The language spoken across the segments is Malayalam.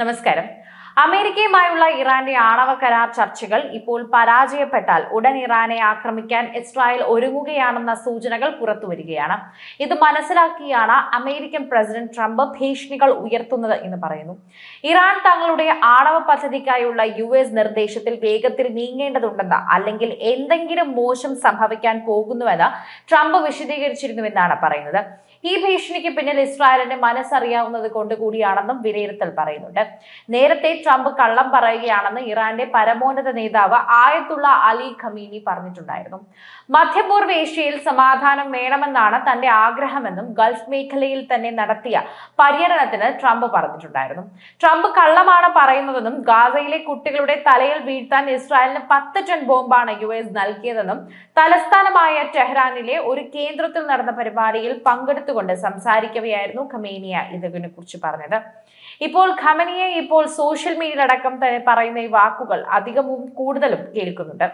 നമസ്കാരം. അമേരിക്കയുമായുള്ള ഇറാന്റെ ആണവ കരാർ ചർച്ചകൾ ഇപ്പോൾ പരാജയപ്പെട്ടാൽ ഉടൻ ഇറാനെ ആക്രമിക്കാൻ ഇസ്രായേൽ ഒരുങ്ങുകയാണെന്ന സൂചനകൾ പുറത്തുവരികയാണ് ഇത് മനസ്സിലാക്കിയാണ് അമേരിക്കൻ പ്രസിഡന്റ് ട്രംപ് ഭീഷണികൾ ഉയർത്തുന്നത് എന്ന് പറയുന്നു. ഇറാൻ തങ്ങളുടെ ആണവ പദ്ധതിക്കായുള്ള യു എസ് നിർദ്ദേശത്തിൽ വേഗത്തിൽ നീങ്ങേണ്ടതുണ്ടെന്ന് അല്ലെങ്കിൽ എന്തെങ്കിലും മോശം സംഭവിക്കാൻ പോകുന്നുവെന്ന് ട്രംപ് വിശദീകരിച്ചിരുന്നുവെന്നാണ് പറയുന്നത്. ഈ ഭീഷണിക്ക് പിന്നിൽ ഇസ്രായേലിന്റെ മനസ്സറിയാവുന്നത് കൊണ്ട് കൂടിയാണെന്നും വിലയിരുത്തൽ പറയുന്നുണ്ട്. നേരത്തെ ട്രംപ് കള്ളം പറയുകയാണെന്ന് ഇറാന്റെ പരമോന്നത നേതാവ് ആയത്തുള്ള അലി ഖമീനി പറഞ്ഞിട്ടുണ്ടായിരുന്നു. മധ്യപൂർവ ഏഷ്യയിൽ സമാധാനം വേണമെന്നാണ് തന്റെ ആഗ്രഹമെന്നും ഗൾഫ് മേഖലയിൽ തന്നെ നടത്തിയ പര്യടനത്തിന് ട്രംപ് പറഞ്ഞിട്ടുണ്ടായിരുന്നു. ട്രംപ് കള്ളമാണ് പറയുന്നതെന്നും ഗാസയിലെ കുട്ടികളുടെ തലയിൽ വീഴ്ത്താൻ ഇസ്രായേലിന് പത്ത് ടൺ ബോംബാണ് യു എസ് നൽകിയതെന്നും തലസ്ഥാനമായ ടെഹ്റാനിലെ ഒരു കേന്ദ്രത്തിൽ നടന്ന പരിപാടിയിൽ പങ്കെടുത്തുകൊണ്ട് സംസാരിക്കവെയായിരുന്നു ഖമേനിയ ഇതിനെ കുറിച്ച് പറഞ്ഞത്. ഇപ്പോൾ ഖമനിയെ ഇപ്പോൾ സോഷ്യൽ മീഡിയയിലടക്കം തന്നെ പറയുന്ന ഈ വാക്കുകൾ അധികവും കൂടുതലും കേൾക്കുന്നുണ്ട്.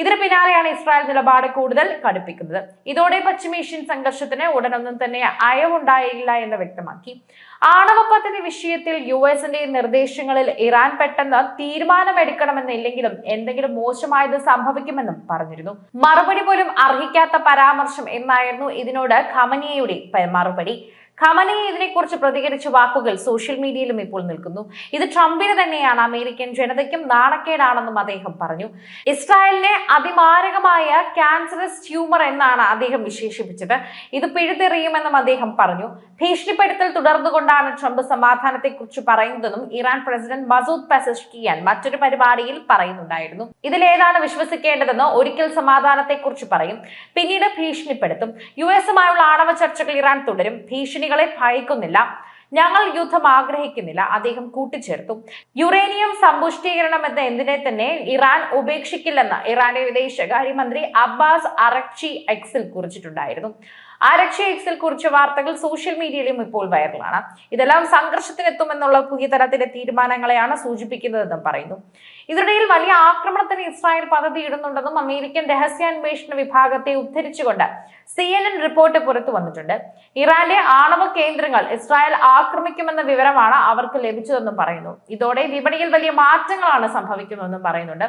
ഇതിന് പിന്നാലെയാണ് ഇസ്രായേൽ നിലപാട് കൂടുതൽ കടുപ്പിക്കുന്നത്. ഇതോടെ പശ്ചിമേഷ്യൻ സംഘർഷത്തിന് ഉടനൊന്നും തന്നെ അയവുണ്ടായില്ല എന്ന് വ്യക്തമാക്കി. ആണവ പദ്ധതി വിഷയത്തിൽ യു എസിന്റെ നിർദ്ദേശങ്ങളിൽ ഇറാൻ പെട്ടെന്ന് തീരുമാനമെടുക്കണമെന്നില്ലെങ്കിലും എന്തെങ്കിലും മോശമായത് സംഭവിക്കുമെന്നും പറഞ്ഞിരുന്നു. മറുപടി പോലും അർഹിക്കാത്ത പരാമർശം എന്നായിരുന്നു ഇതിനോട് ഖമനിയയുടെ മറുപടി. ഖമനി ഇതിനെക്കുറിച്ച് പ്രതികരിച്ച വാക്കുകൾ സോഷ്യൽ മീഡിയയിലും ഇപ്പോൾ നിൽക്കുന്നു. ഇത് ട്രംപിന് തന്നെയാണ് അമേരിക്കൻ ജനതയ്ക്കും നാണക്കേടാണെന്നും അദ്ദേഹം പറഞ്ഞു. ഇസ്രായേലിനെ അതിമാരകമായ ക്യാൻസറസ് ട്യൂമർ എന്നാണ് അദ്ദേഹം വിശേഷിപ്പിച്ചത്. ഇത് പിഴുതെറിയുമെന്നും അദ്ദേഹം പറഞ്ഞു. ഭീഷണിപ്പെടുത്തൽ തുടർന്നുകൊണ്ടാണ് ട്രംപ് സമാധാനത്തെക്കുറിച്ച് പറയുന്നതെന്നും ഇറാൻ പ്രസിഡന്റ് മസൂദ് പെസഷ്കിയാൻ മറ്റൊരു പരിപാടിയിൽ പറയുന്നുണ്ടായിരുന്നു. ഇതിലേതാണ് വിശ്വസിക്കേണ്ടതെന്ന് ഒരിക്കൽ സമാധാനത്തെക്കുറിച്ച് പറയും. പിന്നീട് ഭീഷണിപ്പെടുത്തും. യു എസുമായുള്ള ആണവ ചർച്ചകൾ ഇറാൻ തുടരും. ഭീഷണികളെ ഭയക്കുന്നില്ല. ഞങ്ങൾ യുദ്ധം ആഗ്രഹിക്കുന്നില്ല. അദ്ദേഹം കൂട്ടിച്ചേർത്തു. യുറേനിയം സമ്പുഷ്ടീകരണം എന്ന എന്തിനെ തന്നെ ഇറാൻ ഉപേക്ഷിക്കില്ലെന്ന് ഇറാന്റെ വിദേശകാര്യമന്ത്രി അബ്ബാസ് അറക്ചി എക്സിൽ കുറിച്ചിട്ടുണ്ടായിരുന്നു. അരക്ഷി എക്സിൽ കുറിച്ച വാർത്തകൾ സോഷ്യൽ മീഡിയയിലും ഇപ്പോൾ വൈറലാണ്. ഇതെല്ലാം സംഘർഷത്തിനെത്തുമെന്നുള്ള പുതിയ തരത്തിലെ തീരുമാനങ്ങളെയാണ് സൂചിപ്പിക്കുന്നതെന്നും പറയുന്നു. ഇതിനിടയിൽ വലിയ ആക്രമണത്തിന് ഇസ്രായേൽ പദ്ധതി ഇടുന്നുണ്ടെന്നും അമേരിക്കൻ രഹസ്യാന്വേഷണ വിഭാഗത്തെ ഉദ്ധരിച്ചുകൊണ്ട് സി എൻ എൻ റിപ്പോർട്ട് പുറത്തു വന്നിട്ടുണ്ട്. ഇറാന്റെ ആണവ കേന്ദ്രങ്ങൾ ഇസ്രായേൽ ആക്രമിക്കുമെന്ന വിവരമാണ് അവർക്ക് ലഭിച്ചതെന്നും പറയുന്നു. ഇതോടെ വിപണിയിൽ വലിയ മാറ്റങ്ങളാണ് സംഭവിക്കുന്നതെന്നും പറയുന്നുണ്ട്.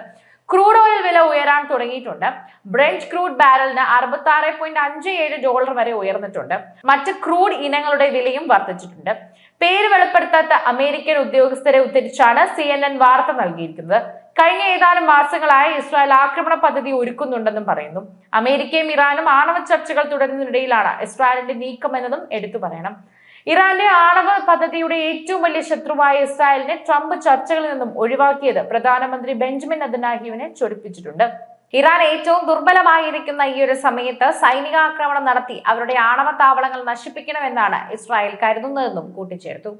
ക്രൂഡ് ഓയിൽ വില ഉയരാൻ തുടങ്ങിയിട്ടുണ്ട്. ബ്രഞ്ച് ക്രൂഡ് ബാരലിന് അറുപത്തി ആറ് പോയിന്റ് അഞ്ച് ഏഴ് ഡോളർ വരെ ഉയർന്നിട്ടുണ്ട്. മറ്റ് ക്രൂഡ് ഇനങ്ങളുടെ വിലയും വർദ്ധിച്ചിട്ടുണ്ട്. പേര് വെളിപ്പെടുത്താത്ത അമേരിക്കൻ ഉദ്യോഗസ്ഥരെ ഉദ്ധരിച്ചാണ് സി എൻ എൻ വാർത്ത നൽകിയിരിക്കുന്നത്. കഴിഞ്ഞ ഏതാനും മാസങ്ങളായി ഇസ്രായേൽ ആക്രമണ പദ്ധതി ഒരുക്കുന്നുണ്ടെന്നും പറയുന്നു. അമേരിക്കയും ഇറാനും ആണവ ചർച്ചകൾ തുടരുന്നതിനിടയിലാണ് ഇസ്രായേലിന്റെ നീക്കം എന്നതും എടുത്തു പറയണം. ഇറാന്റെ ആണവ പദ്ധതിയുടെ ഏറ്റവും വലിയ ശത്രുവായ ഇസ്രായേലിനെ ട്രംപ് ചർച്ചകളിൽ നിന്നും ഒഴിവാക്കിയത് പ്രധാനമന്ത്രി ബെഞ്ചമിൻ അദനാഹിയുവിനെ ചൊടിപ്പിച്ചിട്ടുണ്ട്. ഇറാൻ ഏറ്റവും ദുർബലമായിരിക്കുന്ന ഈ ഒരു സമയത്ത് സൈനികാക്രമണം നടത്തി അവരുടെ ആണവ താവളങ്ങൾ നശിപ്പിക്കണമെന്നാണ് ഇസ്രായേൽ കരുതുന്നതെന്നും കൂട്ടിച്ചേർത്തു.